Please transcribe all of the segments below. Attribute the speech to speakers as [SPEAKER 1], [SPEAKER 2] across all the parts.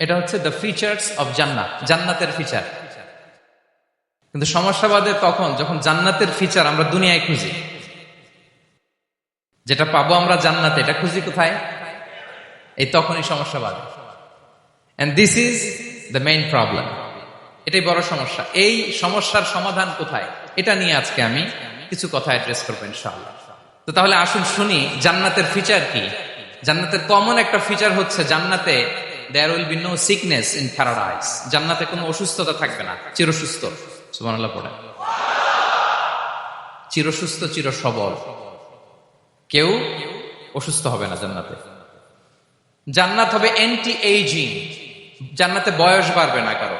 [SPEAKER 1] এটা হচ্ছে the features of জান্নাত জান্নাতের ফিচার কিন্তু সমস্যা বাদে তখন যখন জান্নাতের ফিচার আমরা দুনিয়ায় খুঁজি, যেটা পাবো আমরা জান্নাতে, এটা খুঁজি কোথায়? এই তখনই সমস্যা বাদে and this is the main problem এটাই বড় সমস্যা। এই সমস্যার সমাধান কোথায়? এটা নিয়ে আজকে আমি কিছু কথা অ্যাড্রেস করব ইনশাআল্লাহ। তো তাহলে আসুন শুনি, জান্নাতের ফিচার কি? জান্নাতের কমন একটা ফিচার হচ্ছে জান্নাতে there will be no sickness in paradise জান্নাতে কোনো অসুস্থতা থাকবে না। চিরসুস্থ। পড়ে। চিরসুস্থ চির সবল কেউ অসুস্থ হবে না জান্নাতে। জান্নাত হবে অ্যান্টি এইজিং জান্নাতে বয়স বাড়বে না কারও।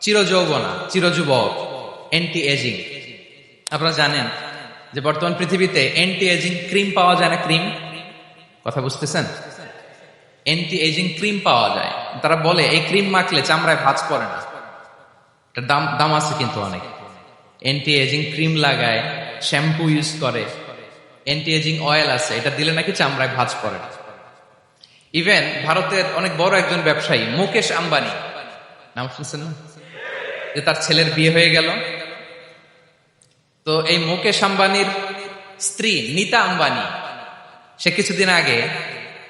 [SPEAKER 1] চির যৌবনা চির যুবক অ্যান্টি এজিং আপনারা জানেন যে বর্তমান পৃথিবীতে অ্যান্টি এজিং ক্রিম পাওয়া যায় না। ক্রিম কথা বুঝতেছেন? অ্যান্টি এজিং ক্রিম পাওয়া যায়। তারা বলে, এই ক্রিম মাখলে চামড়ায় ভাঁজ পড়ে না। এটার দাম দাম আছে কিন্তু অনেক। অ্যান্টি এজিং ক্রিম লাগায় শ্যাম্পু ইউজ করে। অ্যান্টি এজিং অয়েল আছে, এটা দিলে নাকি চামড়ায় ভাজ পড়ে না। ইভেন ভারতের অনেক বড় একজন ব্যবসায়ী, মুকেশ আম্বানি, নাম শুনছেন? যে তার ছেলের বিয়ে হয়ে গেল। তো এই মুকেশ আম্বানির স্ত্রী নিতা আম্বানি, সে কিছুদিন আগে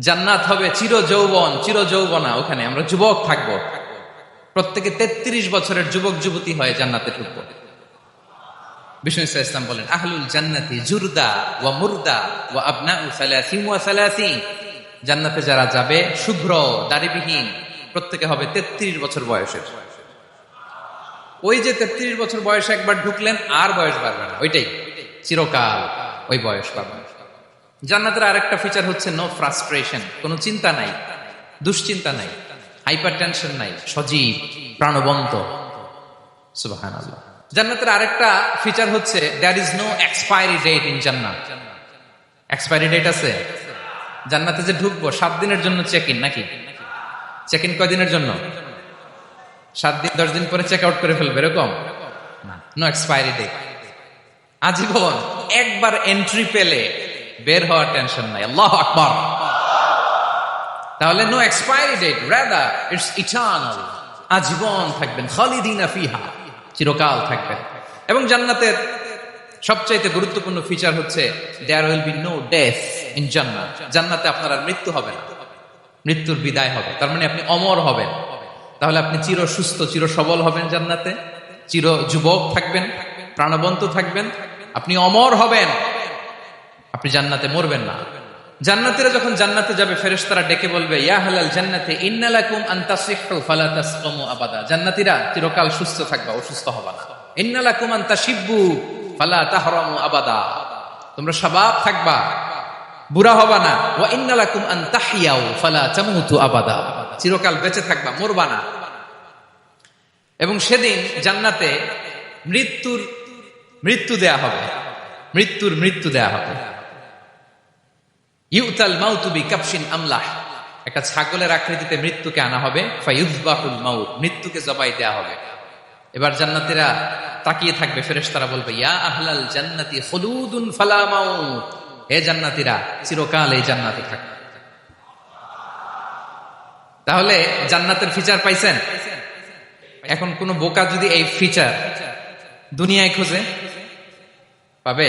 [SPEAKER 1] জান্নাত হবে চির যৌবন চির যৌবনা ওখানে। আমরা যুবক থাকব। প্রত্যেকে তেত্রিশ বছরের যুবক, যুবতী হয়ে জান্নাতে ঢুকবো। বলেন জান্নাতি যারা যাবে, শুভ্র প্রত্যেকে হবে তেত্রিশ বছর বয়সের। ওই যে তেত্রিশ বছর বয়সে একবার ঢুকলেন, আর বয়স না। ওইটাই, চিরকাল ওই বয়স পাবে জান্নাতের আরেকটা ফিচার হচ্ছে নো ফ্রাস্ট্রেশন কোনো চিন্তা নাই, দুশ্চিন্তা নাই হাইপার টেনশন নাই, সজীব, প্রাণবন্ত। সুবাহান জান্নাতের আরেকটা ফিচার হচ্ছে there is no expiry date in জান্নাত। এক্সপায়ারি ডেট আছে? জান্নাতে যে ঢুকবো, সাত দিনের জন্য চেক ইন নাকি? চেক ইন কয়দিনের জন্য? সাত দিন, দশ দিন পরে চেক আউট করে ফেলবে, এরকম? নো এক্সপায়ারি ডেট আজীবন একবার এন্ট্রি পেলে বের হওয়ার টেনশন নাই। আল্লাহ আকবার। তাহলে no expiry date rather it's eternal আজীবন থাকবেন, খালিদিনা ফিহা, চিরকাল থাকবেন। এবং জান্নাতের সবচাইতে গুরুত্বপূর্ণ ফিচার হচ্ছে there will be no death in জান্নাত জান্নাতে আপনার আর মৃত্যু হবে না। মৃত্যুর বিদায় হবে। তার মানে আপনি অমর হবেন। তাহলে আপনি চির সুস্থ, চির সবল হবেন জান্নাতে। চির যুবক থাকবেন, প্রাণবন্ত থাকবেন। আপনি অমর হবেন। আপনি জান্নাতে মরবেন না। জান্নাতীরা যখন জান্নাতে যাবে, ফেরেশতারা ডেকে বলবে, ইয়া জান্নাতে চিরকাল সুস্থ থাকবা, অসুস্থ হবা ফালা আবাদা। তোমরা থাকবা, বুড়া হবা না। ফালা আবাদা। চিরকাল বেঁচে থাকবা, মরবা না। এবং সেদিন জান্নাতে মৃত্যুর মৃত্যু দেয়া হবে। মৃত্যুর মৃত্যু দেয়া হবে। ইউতাল মাউতুবি কাপসিন আমলাহ। একটা ছাগলের আকৃতিতে মৃত্যুকে আনা হবে ফাইউজবাহুল মাউত, মৃত্যুকে জবাই দেয়া হবে। এবার জান্নাতীরা তাকিয়ে থাকবে, ফেরেশতারা বলবে, ইয়া আহলাল জান্নাতি খুলুদুন ফালা মাউত। হে জান্নাতীরা, চিরকাল এই জান্নাতে থাকবে তাহলে জান্নাতের ফিচার পাইছেন? এখন কোন বোকা যদি এই ফিচার দুনিয়ায় খোঁজে, পাবে?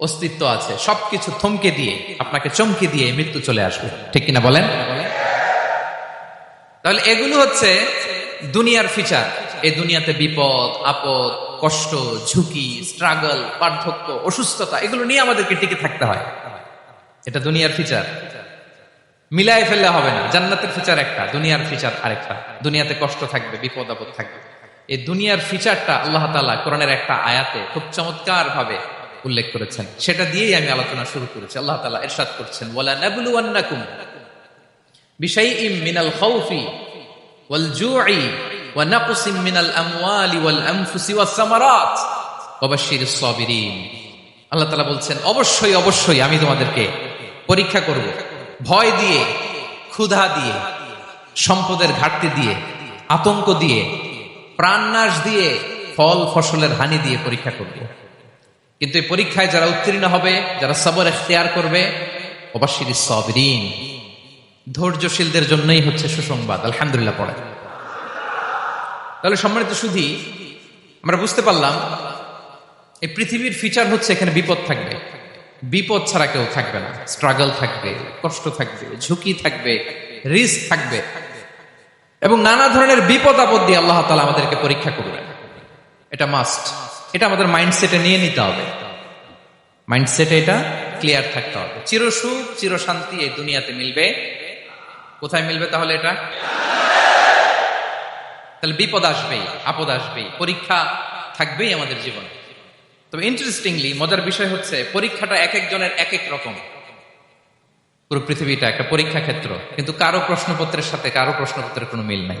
[SPEAKER 1] অস্তিত্ব আছে। সবকিছু থমকে দিয়ে, আপনাকে চমকে দিয়ে মৃত্যু চলে আসবে। ঠিক কিনা বলেন? তাহলে এগুলো হচ্ছে দুনিয়ার ফিচার। এই দুনিয়াতে বিপদ, আপদ, কষ্ট, ঝুঁকি স্ট্রাগল পার্থক্য, অসুস্থতা, এগুলো নিয়ে আমাদেরকে টিকে থাকতে হয়। এটা দুনিয়ার ফিচার। মিলাই ফেললে হবে না। জান্নাতের ফিচার একটা, দুনিয়ার ফিচার আরেকটা। দুনিয়াতে কষ্ট থাকবে, বিপদ আপদ থাকবে। এই দুনিয়ার ফিচারটা আল্লাহ তালা কোরআনের একটা আয়াতে খুব চমৎকার ভাবে উল্লেখ করেছেন। সেটা দিয়েই আমি আলোচনা শুরু করেছি। আল্লাহ তালা এরশাদ করছেন বিষয় ইম মিনাল খৌফি আল্লাহ তাআলা বলছেন, অবশ্যই অবশ্যই আমি তোমাদেরকে পরীক্ষা করব। ভয় দিয়ে, ক্ষুধা দিয়ে, সম্পদের ঘাটতি দিয়ে, আতঙ্ক দিয়ে, প্রাণনাশ দিয়ে, ফল ফসলের হানি দিয়ে পরীক্ষা করব। কিন্তু এই পরীক্ষায় যারা উত্তীর্ণ হবে, যারা সবর এখতিয়ার করবে, অবশ্যই সবরিন। ধৈর্যশীলদের জন্যই হচ্ছে সুসংবাদ। আলহামদুলিল্লাহ পড়ে। তাহলে সম্মানিত শুধু আমরা বুঝতে পারলাম, এই পৃথিবীর ফিচার হচ্ছে এখানে বিপদ থাকবে। বিপদ ছাড়া কেউ থাকবে না। স্ট্রাগল থাকবে, কষ্ট থাকবে, ঝুঁকি থাকবে রিস্ক থাকবে। এবং নানা ধরনের বিপদ আপদ দিয়ে আল্লাহ তালা আমাদেরকে পরীক্ষা করবেন। এটা মাস্ট এটা আমাদের মাইন্ডসেটে নিয়ে নিতে হবে। মাইন্ডসেটে এটা ক্লিয়ার থাকতে হবে। চিরসুখ, চিরশান্তি এই দুনিয়াতে মিলবে। কোথায় মিলবে তাহলে এটা? তাহলে বিপদ আসবেই, আপদ আসবেই, পরীক্ষা থাকবেই আমাদের জীবনে। তবে ইন্টারেস্টিংলি মজার বিষয় হচ্ছে, পরীক্ষাটা এক একজনের এক এক রকম। পুরো পৃথিবীটা একটা পরীক্ষা ক্ষেত্র, কিন্তু কারও প্রশ্নপত্রের সাথে কারও প্রশ্নপত্রের কোনো মিল নাই।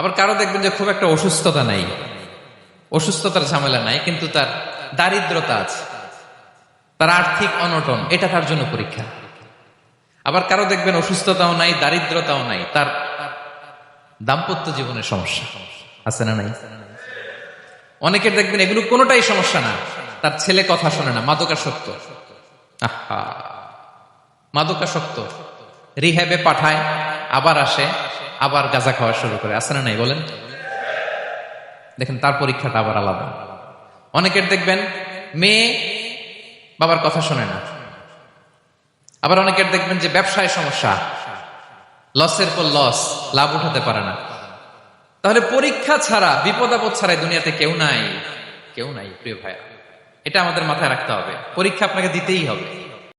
[SPEAKER 1] আবার কারও দেখবেন যে খুব একটা অসুস্থতা নাই। অসুস্থতার ঝামেলা নাই, কিন্তু তার দারিদ্রতা আছে। তার আর্থিক অনটন, এটা তার জন্য পরীক্ষা। আবার কারও দেখবেন অসুস্থতাও নাই, দারিদ্রতাও নাই, তার দাম্পত্য জীবনের সমস্যা। আছে না নাই? অনেকের দেখবেন এগুলো কোনোটাই সমস্যা না। তার ছেলে কথা শোনে না, মাদকাসক্ত। আহা! মাদকাসক্ত। রিহ্যাবে পাঠায়, আবার আসে। আবার গাঁজা খাওয়া শুরু করে, আছে না নাই বলেন? দেখেন, তার পরীক্ষাটা আবার আলাদা। অনেকের দেখবেন, মেয়ে বাবার কথা শোনে না। আবার অনেকের দেখবেন যে ব্যবসায় সমস্যা। লসের পর লস, লাভ উঠাতে পারে না। তাহলে পরীক্ষা ছাড়া, বিপদ আপদ ছাড়া দুনিয়াতে কেউ নাই। কেউ নাই, প্রিয় ভাইয়া। এটা আমাদের মাথায় রাখতে হবে। পরীক্ষা আপনাকে দিতেই হবে।